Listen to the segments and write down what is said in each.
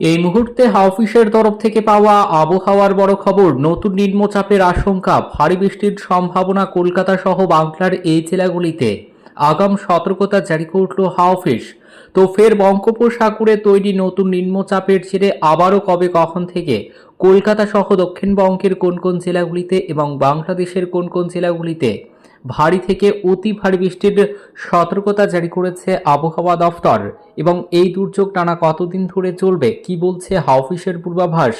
এই মুহূর্তে হাউফিসের তরফ থেকে পাওয়া আবহাওয়ার বড় খবর, নতুন নিম্নচাপের আশঙ্কা, ভারী বৃষ্টির সম্ভাবনা কলকাতা সহ বাংলার এই জেলাগুলিতে। আগাম সতর্কতা জারি করল হাওফিস তো ফের বঙ্গোপসাগরে তৈরি নতুন নিম্নচাপের ছেড়ে আবারও কবে কখন থেকে? কলকাতা সহ দক্ষিণবঙ্গের কোন কোন জেলাগুলিতে এবং বাংলাদেশের কোন কোন জেলাগুলিতে ভারী থেকে অতি ভারী বৃষ্টির সতর্কতা জারি করেছে আবহাওয়া দফতর? এবং এই দুর্যোগ টানা কতদিন ধরে চলবে? কি বলছে হাওফিসের পূর্বাভাস?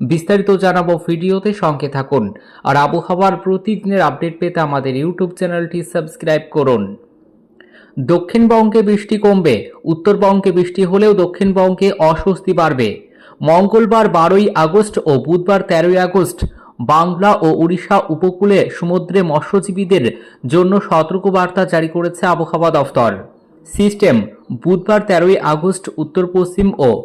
বিস্তারিত জানাব ভিডিওতে, সঙ্গে থাকুন। আর আবহাওয়ার প্রতিদিনের আপডেট পেতে আমাদের ইউটিউব চ্যানেলটি সাবস্ক্রাইব করুন। দক্ষিণবঙ্গে বৃষ্টি কমবে, উত্তরবঙ্গে বৃষ্টি হলেও দক্ষিণবঙ্গে অস্বস্তি বাড়বে। মঙ্গলবার বারোই আগস্ট ও বুধবার তেরোই আগস্ট বাংলা ও উড়িষ্যা উপকূলে সমুদ্রে মৎস্যজীবীদের জন্য সতর্কবার্তা জারি করেছে আবহাওয়া দফতর। সিস্টেম, বুধবার তেরোই আগস্ট উত্তর পশ্চিম ও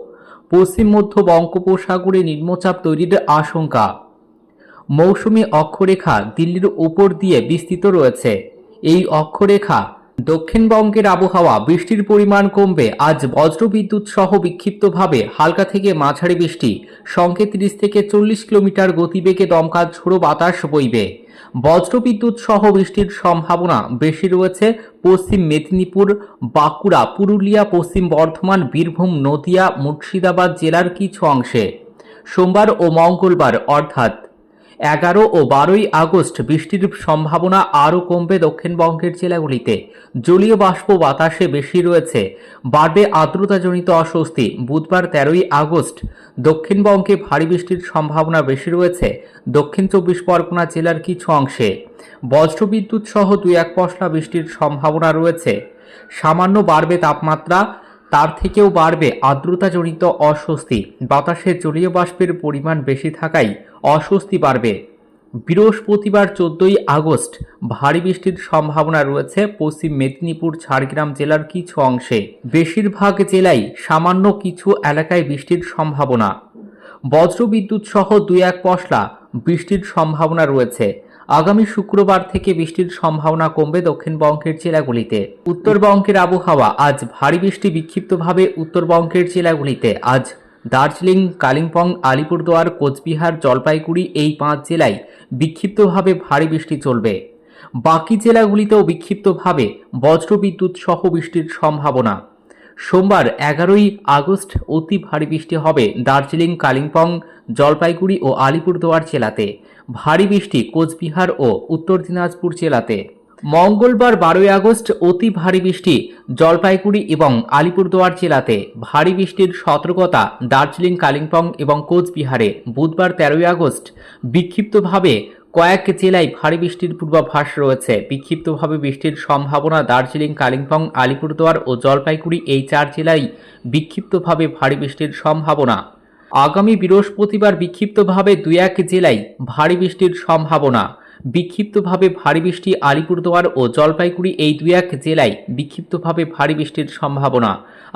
পশ্চিম মধ্য বঙ্গোপসাগরে নিম্নচাপ তৈরির আশঙ্কা। মৌসুমী অক্ষরেখা দিল্লির উপর দিয়ে বিস্তৃত রয়েছে। এই অক্ষরেখা দক্ষিণবঙ্গের আবহাওয়া, বৃষ্টির পরিমাণ কমবে। আজ বজ্রবিদ্যুৎ সহ বিক্ষিপ্তভাবে হালকা থেকে মাঝারি বৃষ্টি। সঙ্গে তিরিশ থেকে চল্লিশ কিলোমিটার গতিবেগে দমকা ঝোড়ো বাতাস বইবে। বজ্রবিদ্যুৎ সহ বৃষ্টির সম্ভাবনা বেশি রয়েছে পশ্চিম মেদিনীপুর, বাঁকুড়া, পুরুলিয়া, পশ্চিম বর্ধমান, বীরভূম, নদিয়া, মুর্শিদাবাদ জেলার কিছু অংশে। সোমবার ও মঙ্গলবার অর্থাৎ এগারো ও বারোই আগস্ট বৃষ্টির সম্ভাবনা আরও কমবে দক্ষিণবঙ্গের জেলাগুলিতে। জলীয় বাষ্প বাতাসে বেশি রয়েছে। বাড়বে আর্দ্রতাজনিত অস্বস্তি। বুধবার তেরোই আগস্ট দক্ষিণবঙ্গে ভারী বৃষ্টির সম্ভাবনা বেশি রয়েছে। দক্ষিণ চব্বিশ পরগনা জেলার কিছু অংশে। বজ্রবিদ্যুৎ সহ দুই এক পশলা বৃষ্টির সম্ভাবনা রয়েছে। সামান্য বাড়বে তাপমাত্রা তার থেকেও বাড়বে আর্দ্রতাজনিত অস্বস্তি। বাতাসে জলীয় বাষ্পের পরিমাণ বেশি থাকায় অস্বস্তি বাড়বে। বৃহস্পতিবার চোদ্দই আগস্ট ভারী বৃষ্টির সম্ভাবনা রয়েছে পশ্চিম মেদিনীপুর, ঝাড়গ্রাম জেলার কিছু অংশে। বেশিরভাগ জেলায় সামান্য কিছু এলাকায় বৃষ্টির সম্ভাবনা। বজ্রবিদ্যুৎ সহ দুই এক পশলা বৃষ্টির সম্ভাবনা রয়েছে। আগামী শুক্রবার থেকে বৃষ্টির সম্ভাবনা কমবে দক্ষিণবঙ্গের জেলাগুলিতে। উত্তরবঙ্গের আবহাওয়া আজ ভারী বৃষ্টি বিক্ষিপ্তভাবে উত্তরবঙ্গের জেলাগুলিতে। আজ দার্জিলিং, কালিম্পং, আলিপুরদুয়ার, কোচবিহার, জলপাইগুড়ি এই পাঁচ জেলায় বিক্ষিপ্তভাবে ভারী বৃষ্টি চলবে। বাকি জেলাগুলিতেও বিক্ষিপ্তভাবে বজ্রবিদ্যুৎ সহ বৃষ্টির সম্ভাবনা। সোমবার এগারোই আগস্ট অতি ভারী বৃষ্টি হবে দার্জিলিং, কালিম্পং, জলপাইগুড়ি ও আলিপুরদুয়ার জেলাতে। ভারী বৃষ্টি কোচবিহার ও উত্তর দিনাজপুর জেলাতে। মঙ্গলবার বারোই আগস্ট অতি ভারী বৃষ্টি জলপাইগুড়ি এবং আলিপুরদুয়ার জেলাতে। ভারী বৃষ্টির সতর্কতা দার্জিলিং, কালিম্পং এবং কোচবিহারে। বুধবার তেরোই আগস্ট বিক্ষিপ্তভাবে কয়েক জেলায় ভারী বৃষ্টির পূর্বাভাস রয়েছে। বিক্ষিপ্তভাবে বৃষ্টির সম্ভাবনা দার্জিলিং, কালিম্পং, আলিপুরদুয়ার ও জলপাইগুড়ি এই চার জেলায় বিক্ষিপ্তভাবে ভারী বৃষ্টির সম্ভাবনা। আগামী বৃহস্পতিবার বিক্ষিপ্তভাবে দুই এক জেলায় ভারী বৃষ্টির সম্ভাবনা। বিক্ষিপ্তভাবে ভারী বৃষ্টি আলিপুরদুয়ার ও জলপাইগুড়ি এই দুই এক জেলায় বিক্ষিপ্তভাবে ভারী বৃষ্টির সম্ভাবনা।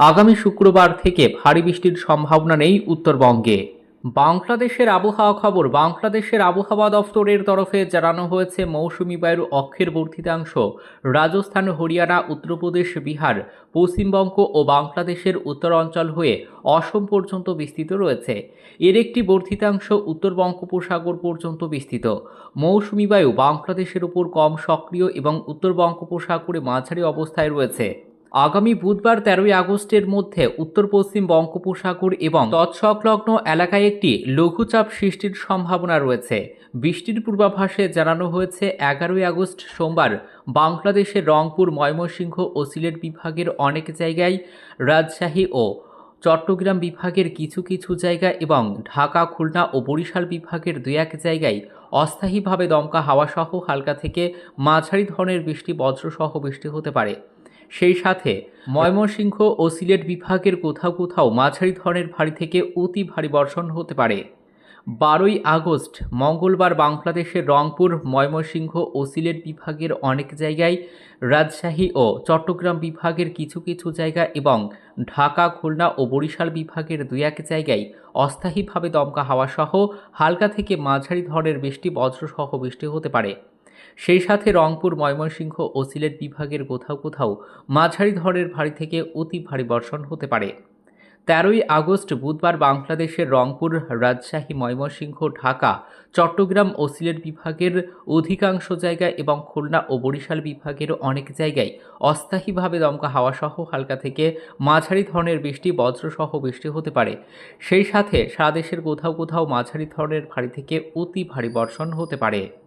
আগামী শুক্রবার থেকে ভারী বৃষ্টির সম্ভাবনা নেই উত্তরবঙ্গে। বাংলাদেশের আবহাওয়া খবর, বাংলাদেশের আবহাওয়া দফতরের তরফে জানানো হয়েছে মৌসুমি বায়ুর অক্ষের বর্ধিতাংশ। রাজস্থান, হরিয়ানা, উত্তরপ্রদেশ, বিহার, পশ্চিমবঙ্গ ও বাংলাদেশের উত্তরাঞ্চল হয়ে অসম পর্যন্ত বিস্তৃত রয়েছে। এর একটি বর্ধিতাংশ উত্তর বঙ্গোপসাগর পর্যন্ত বিস্তৃত। মৌসুমি বায়ু বাংলাদেশের উপর কম সক্রিয় এবং উত্তর বঙ্গোপসাগরে মাঝারি অবস্থায় রয়েছে। আগামী বুধবার তেরোই আগস্টের মধ্যে উত্তর পশ্চিম বঙ্গোপসাগর এবং তৎসংলগ্ন এলাকায় একটি লঘুচাপ সৃষ্টির সম্ভাবনা রয়েছে। বৃষ্টির পূর্বাভাসে জানানো হয়েছে, এগারোই আগস্ট সোমবার বাংলাদেশের রংপুর, ময়মনসিংহ ও সিলেট বিভাগের অনেক জায়গায় রাজশাহী ও চট্টগ্রাম বিভাগের কিছু কিছু জায়গা এবং ঢাকা, খুলনা ও বরিশাল বিভাগের দুই এক জায়গায় অস্থায়ীভাবে দমকা হাওয়াসহ হালকা থেকে মাঝারি ধরনের বৃষ্টি, বজ্রসহ বৃষ্টি হতে পারে। সেই সাথে ময়মনসিংহ ও সিলেট বিভাগের কোথাও কোথাও মাঝারি ধরনের ভারী থেকে অতি ভারী বর্ষণ হতে পারে। বারোই আগস্ট, মঙ্গলবার বাংলাদেশের রংপুর, ময়মনসিংহ ও সিলেট বিভাগের অনেক জায়গায় রাজশাহী ও চট্টগ্রাম বিভাগের কিছু কিছু জায়গা এবং ঢাকা, খুলনা ও বরিশাল বিভাগের দুই এক জায়গায় অস্থায়ীভাবে দমকা হাওয়াসহ হালকা থেকে মাঝারি ধরনের বৃষ্টি, বজ্রসহ বৃষ্টি হতে পারে। সেই সাথে রংপুর, ময়মনসিংহ ও সিলেট বিভাগের কোথাও কোথাও মাঝারি ধরনের ভারী থেকে অতি ভারী বর্ষণ হতে পারে। তেরোই আগস্ট বুধবার বাংলাদেশের রংপুর, রাজশাহী, ময়মনসিংহ, ঢাকা, চট্টগ্রাম ও সিলেট বিভাগের অধিকাংশ জায়গায় এবং খুলনা ও বরিশাল বিভাগের অনেক জায়গায় অস্থায়ীভাবে দমকা হাওয়াসহ হালকা থেকে মাঝারি ধরনের বৃষ্টি, বজ্রসহ বৃষ্টি হতে পারে। সেই সাথে সারা দেশের কোথাও কোথাও মাঝারি ধরনের ভারী থেকে অতি ভারী বর্ষণ হতে পারে।